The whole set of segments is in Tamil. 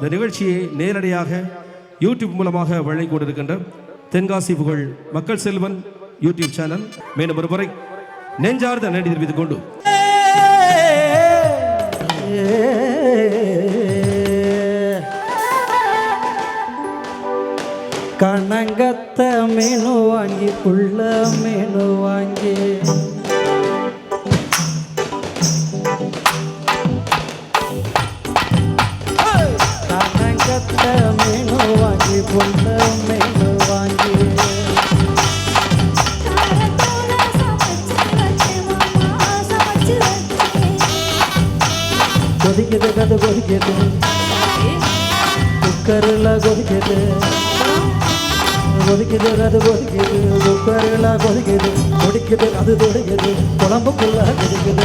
இந்த நிகழ்ச்சியை நேரடியாக யூடியூப் மூலமாக வழங்கி கொண்டிருக்கின்ற தென்காசி புகழ் மக்கள் செல்வன் யூடியூப் சேனல் மேலும் ஒரு முறை நெஞ்சார்ந்த நன்றி தெரிவித்துக் கொண்டு. கணங்கத்த மீனு வாங்கி புள்ள மீனு வாங்கி. ದುಃಖದ ಗೊರಿಗೆದೆ ದುಃಖರಿಲ್ಲ ಗೊರಿಗೆದೆ ஒதுக்கிது அது ஒதுக்கிது உட்காரெல்லாம் கொதிக்குது. முடிக்குது அது தொடுக்குது குழம்புக்குள்ள கொதிக்குது.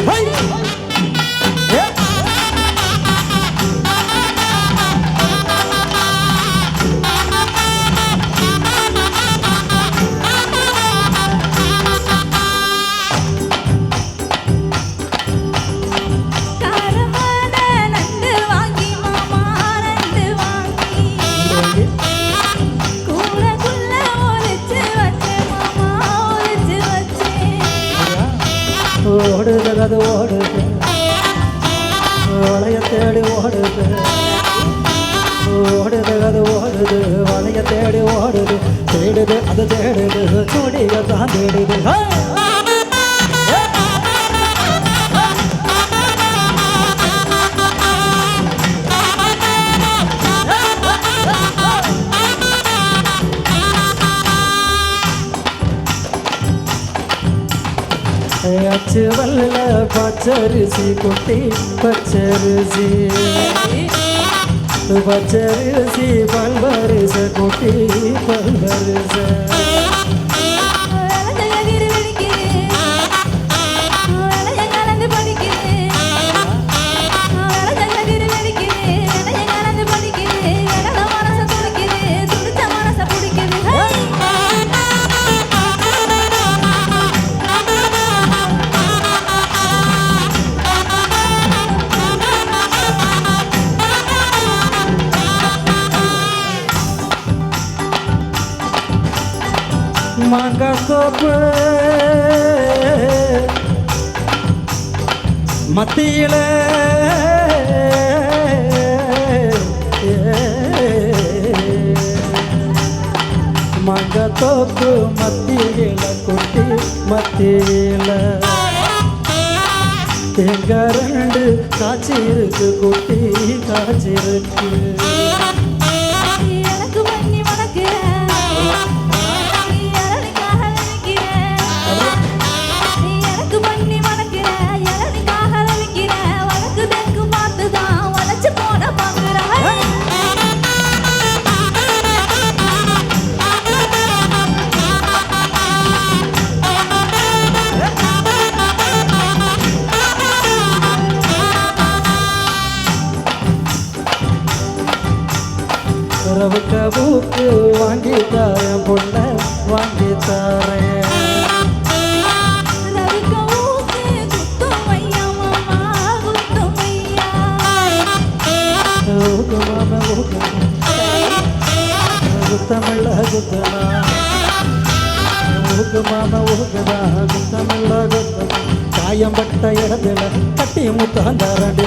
அது ஓடுது. வளைய தேடி ஓடுது. ஓடுது அது ஓடுது. வளைய தேடி ஓடுது. தேடுது அது தேடுது. சுடிக தான் தேடுது. പച്ചവല്ല പച്ചരിസി കുട്ടി പച്ചരിസി പച്ചരിസി പൾവരിസ കുട്ടി പൾവരിസ கொட்டி பல்வரிச மங்கத்தோப்பு மத்தியில மங்கத்தோப்பு மத்தியில குட்டி மத்தியில எங்க ரெண்டு காட்சி இருக்கு குட்டி காட்சி இருக்கு உறவுக்க பூக்கு வாங்கி தாரேன் பொண்ண வாங்கி தாரேன் குத்தமில்ல குத்தனா ஊக்குமான இடத்துல கட்டி முத்தாந்தாரண்டி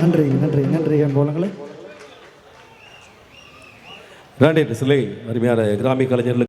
நன்றி நன்றி நன்றி என் போலங்களே ராண்டே சிலை அருமையான கிராமிய கலைஞர்களுக்கு